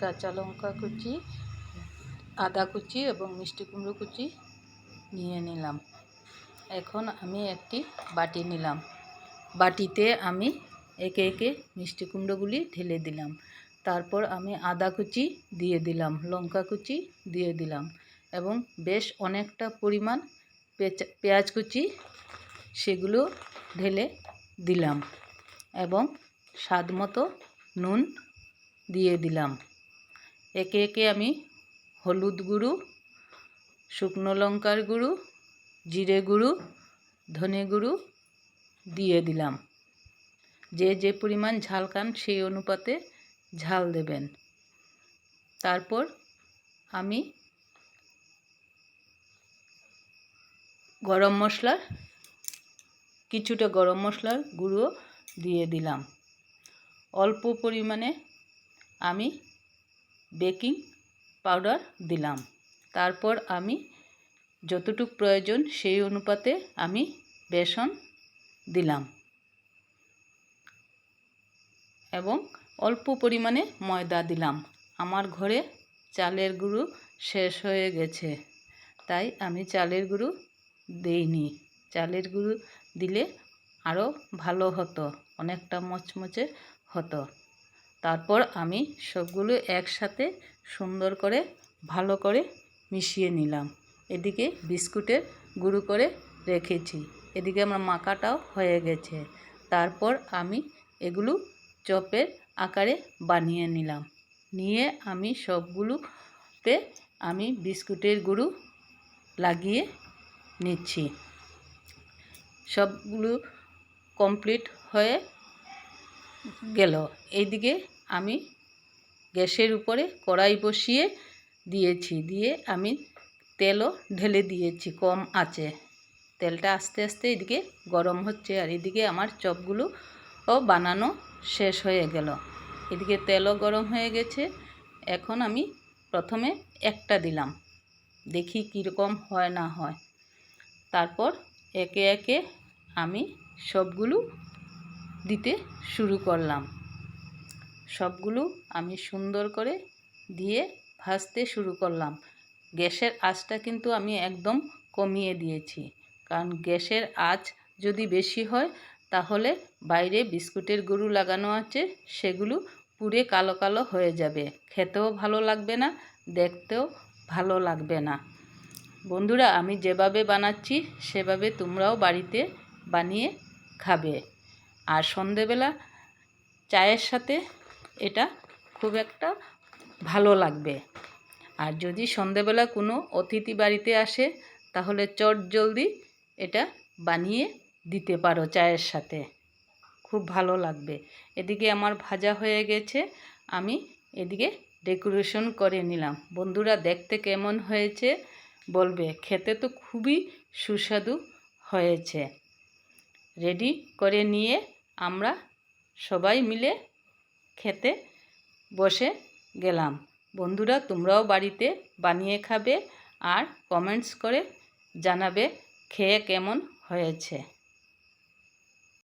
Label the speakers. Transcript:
Speaker 1: কাঁচা লঙ্কা কুচি, আদা কুচি এবং মিষ্টি কুমড়ো কুচি নিয়ে নিলাম। এখন আমি একটি বাটি নিলাম। বাটিতে আমি একে একে মিষ্টি কুমড়োগুলি ঢেলে দিলাম। তারপর আমি আদা কুচি দিয়ে দিলাম, লঙ্কা কুচি দিয়ে দিলাম এবং বেশ অনেকটা পরিমাণ পেঁয়াজ কুচি সেগুলো ঢেলে দিলাম এবং স্বাদ মতো নুন দিয়ে দিলাম। একে একে আমি হলুদ গুঁড়ো, শুকনো লঙ্কার গুঁড়ো, জিরে গুঁড়ো, ধনে গুঁড়ো দিয়ে দিলাম। যে যে পরিমাণ ঝাল খান সেই অনুপাতে ঝাল দেবেন। তারপর আমি গরম মশলার, কিছুটা গরম মশলার গুঁড়ো দিয়ে দিলাম। অল্প পরিমাণে আমি বেকিং পাউডার দিলাম। তারপর আমি যতটুক প্রয়োজন সেই অনুপাতে আমি বেসন দিলাম। এবং অল্প পরিমাণে ময়দা দিলাম। আমার ঘরে চালের গুঁড়ো শেষ হয়ে গেছে, তাই আমি চালের গুঁড়ো দেইনি। চালের গুঁড়ো দিলে আরও ভালো হতো, অনেকটা মচমচে হতো। তারপর আমি সবগুলো একসাথে সুন্দর করে, ভালো করে মিশিয়ে নিলাম। এদিকে বিস্কুটের গুঁড়ো করে রেখেছি। এদিকে আমার মাখাটাও হয়ে গেছে। তারপর আমি এগুলো চপের আকারে বানিয়ে নিলাম। নিয়ে আমি সবগুলোতে আমি বিস্কুটের গুঁড়ো লাগিয়ে নিচ্ছি। সবগুলো কমপ্লিট হয়ে গেল। এইদিকে আমি গ্যাসের উপরে কড়াই বসিয়ে দিয়েছি। দিয়ে আমি তেলও ঢেলে দিয়েছি, কম আছে। তেলটা আস্তে আস্তে এদিকে গরম হচ্ছে আর এদিকে আমার চপগুলো ও বানানো শেষ হয়ে গেল। এদিকে তেলও গরম হয়ে গেছে। এখন আমি প্রথমে একটা দিলাম। দেখি কীরকম হয় না হয়। তারপর একে একে আমি সবগুলো দিতে শুরু করলাম। সবগুলো আমি সুন্দর করে দিয়ে ভাজতে শুরু করলাম। গ্যাসের আঁচটা কিন্তু আমি একদম কমিয়ে দিয়েছি। কারণ গ্যাসের আঁচ যদি বেশি হয়, তাহলে বাইরে বিস্কুটের গরু লাগানো আছে, সেগুলো পুড়ে কালো কালো হয়ে যাবে। খেতেও ভালো লাগবে না, দেখতেও ভালো লাগবে না। বন্ধুরা, আমি যেভাবে বানাচ্ছি, সেভাবে তোমরাও বাড়িতে বানিয়ে খাবে। আর সন্ধেবেলা চায়ের সাথে এটা খুব একটা ভালো লাগবে। আর যদি সন্ধেবেলা কোনো অতিথি বাড়িতে আসে, তাহলে চট জলদি এটা বানিয়ে দিতে পারো চায়ের সাথে। খুব ভালো লাগবে। এদিকে আমার ভাজা হয়ে গেছে, আমি এদিকে ডেকোরেশন করে নিলাম। বন্ধুরা, দেখতে কেমন হয়েছে বলবে। খেতে তো খুবই সুস্বাদু হয়েছে। রেডি করে নিয়ে আমরা সবাই মিলে খেতে বসে গেলাম। বন্ধুরা, তোমরাও বাড়িতে বানিয়ে খাবে আর কমেন্টস করে জানাবে, খেয়ে কেমন হয়েছে।